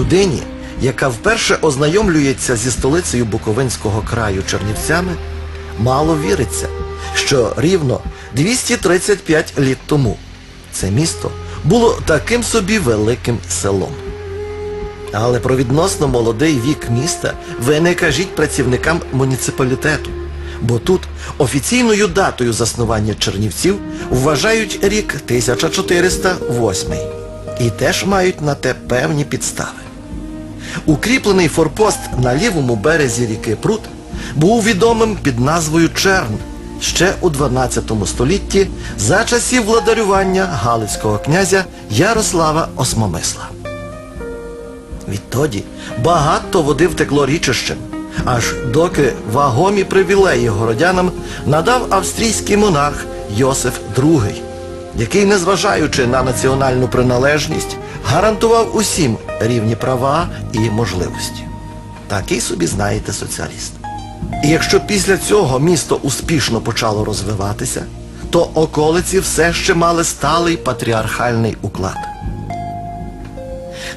Людині, яка вперше ознайомлюється зі столицею Буковинського краю Чернівцями, мало віриться, що рівно 235 літ тому це місто було таким собі великим селом. Але про відносно молодий вік міста ви не кажіть працівникам муніципалітету, бо тут офіційною датою заснування Чернівців вважають рік 1408 і теж мають на те певні підстави. Укріплений форпост на лівому березі ріки Прут був відомим під назвою Черн ще у 12 столітті за часів владарювання галицького князя Ярослава Осмомисла. Відтоді багато води втекло річищем, аж доки вагомі привілеї городянам надав австрійський монарх Йосиф II, який, незважаючи на національну приналежність, гарантував усім рівні права і можливості. Такий собі, знаєте, соціаліст. І якщо після цього місто успішно почало розвиватися, то околиці все ще мали сталий патріархальний уклад.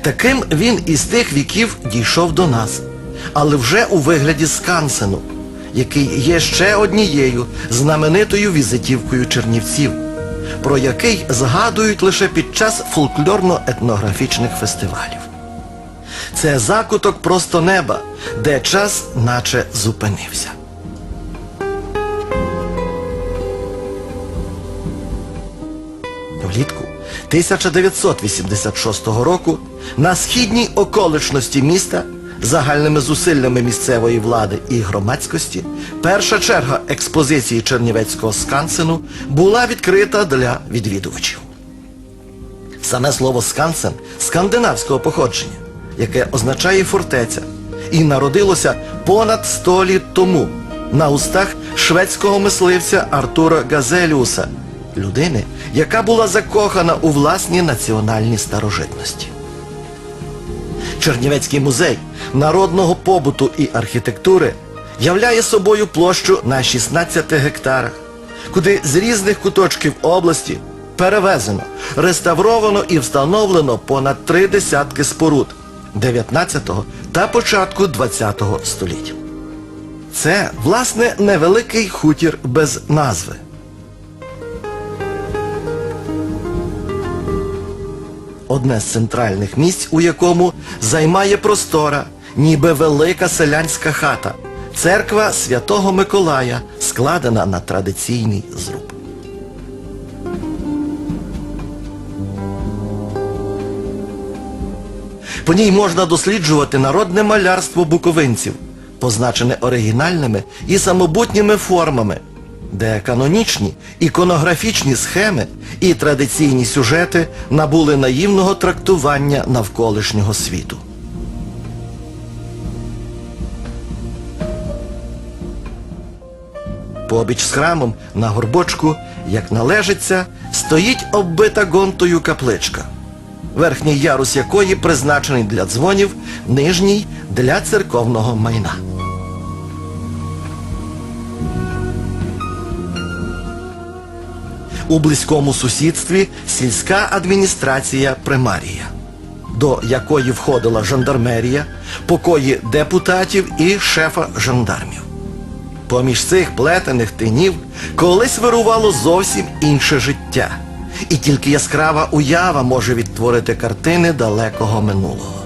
Таким він із тих віків дійшов до нас, але вже у вигляді скансену, який є ще однією знаменитою візитівкою чернівців, про який згадують лише під час фольклорно-етнографічних фестивалів. Це закуток просто неба, де час наче зупинився. Влітку 1986 року на східній околичності міста загальними зусиллями місцевої влади і громадськості перша черга експозиції Чернівецького скансену була відкрита для відвідувачів. Саме слово скансен скандинавського походження, яке означає фортеця, і народилося понад 100 літ тому на устах шведського мисливця Артура Газеліуса, людини, яка була закохана у власні національні старожитності. Чернівецький музей народного побуту і архітектури являє собою площу на 16 гектарах, куди з різних куточків області перевезено, реставровано і встановлено понад три десятки споруд 19 та початку 20 століття. Це, власне, невеликий хутір без назви. Одне з центральних місць, у якому займає простора, ніби велика селянська хата, церква Святого Миколая, складена на традиційний зруб. По ній можна досліджувати народне малярство буковинців, позначене оригінальними і самобутніми формами, де канонічні іконографічні схеми і традиційні сюжети набули наївного трактування навколишнього світу. Побіч з храмом на горбочку, як належиться, стоїть оббита гонтою капличка, верхній ярус якої призначений для дзвонів, нижній для церковного майна. У близькому сусідстві сільська адміністрація примарія, до якої входила жандармерія, покої депутатів і шефа жандармів. Поміж цих плетених тинів колись вирувало зовсім інше життя, і тільки яскрава уява може відтворити картини далекого минулого.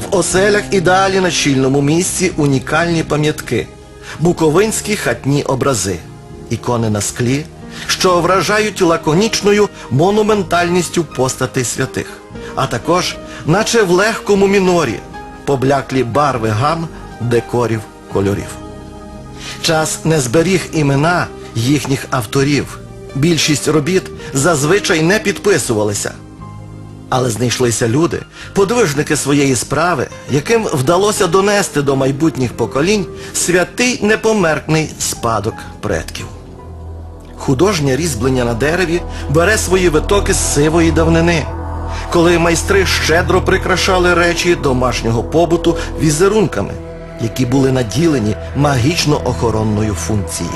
В оселях і далі на щільному місці унікальні пам'ятки, буковинські хатні образи, ікони на склі, що вражають лаконічною монументальністю постатей святих, а також, наче в легкому мінорі, побляклі барви гам, декорів, кольорів. Час не зберіг імена їхніх авторів. Більшість робіт зазвичай не підписувалися. Але знайшлися люди, подвижники своєї справи, яким вдалося донести до майбутніх поколінь святий непомеркний спадок предків. Художнє різьблення на дереві бере свої витоки з сивої давнини. коли майстри щедро прикрашали речі домашнього побуту візерунками, які були наділені магічно-охоронною функцією.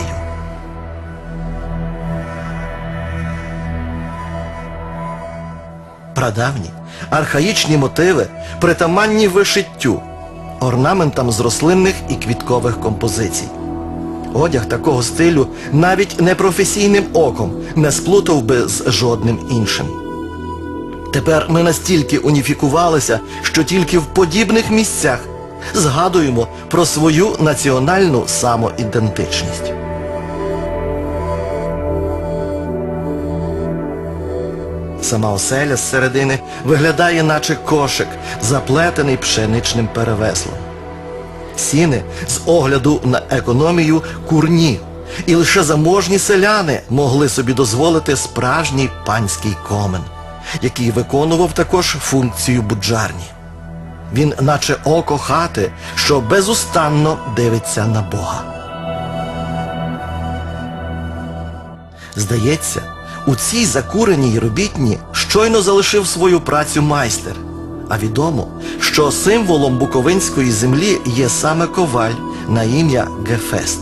Прадавні, архаїчні мотиви притаманні вишиттю, орнаментам з рослинних і квіткових композицій. Одяг такого стилю навіть непрофесійним оком не сплутав би з жодним іншим. Тепер ми настільки уніфікувалися, що тільки в подібних місцях згадуємо про свою національну самоідентичність. Сама оселя з середини виглядає наче кошик, заплетений пшеничним перевеслом. Сіни з огляду на економію курні, і лише заможні селяни могли собі дозволити справжній панський комен, який виконував також функцію буджарні. Він наче око хати, що безустанно дивиться на Бога. Здається, у цій закуреній робітні щойно залишив свою працю майстер. А відомо, що символом буковинської землі є саме коваль на ім'я Гефест.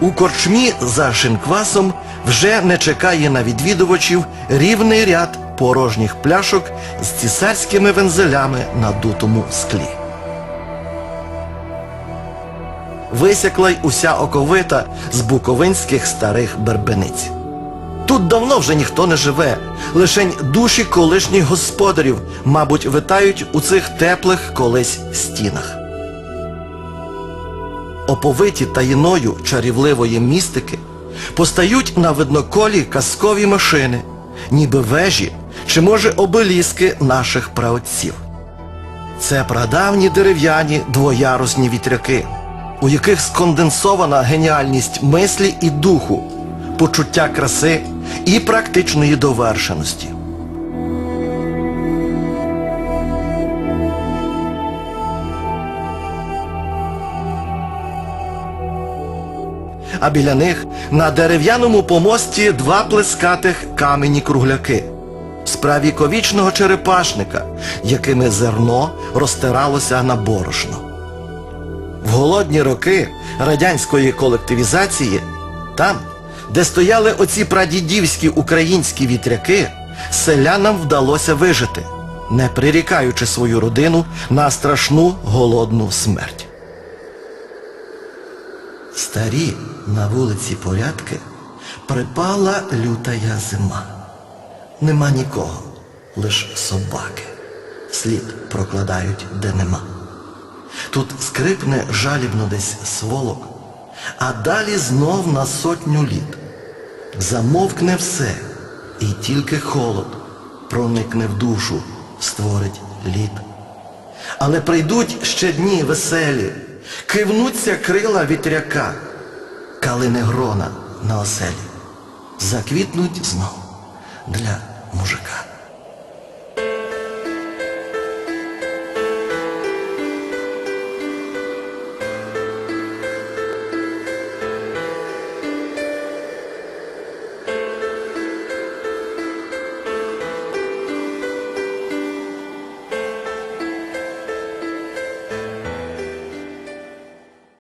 У корчмі за шинквасом вже не чекає на відвідувачів рівний ряд порожніх пляшок з цісарськими вензелями на дутому склі. Висякла й уся оковита з буковинських старих бербениць. Тут давно вже ніхто не живе, лишень душі колишніх господарів, мабуть, витають у цих теплих колись стінах. Оповиті таїною чарівливої містики постають на видноколі казкові машини, ніби вежі чи, може, обеліски наших праотців. Це прадавні дерев'яні двоярусні вітряки, у яких сконденсована геніальність мислі і духу, почуття краси і практичної довершеності. А біля них на дерев'яному помості два плескатих камені кругляки справі ковічного черепашника, якими зерно розтиралося на борошно. В голодні роки радянської колективізації, там, де стояли оці прадідівські українські вітряки, селянам вдалося вижити, не прирікаючи свою родину на страшну голодну смерть. Старі на вулиці порядки припала лютая зима. Нема нікого, лиш собаки. Слід прокладають, де нема. Тут скрипне жалібно десь сволок, а далі знов на сотню літ. Замовкне все, і тільки холод проникне в душу, створить лід. Але прийдуть ще дні веселі, кивнуться крила вітряка, калини грона на оселі, заквітнуть знов для мужика.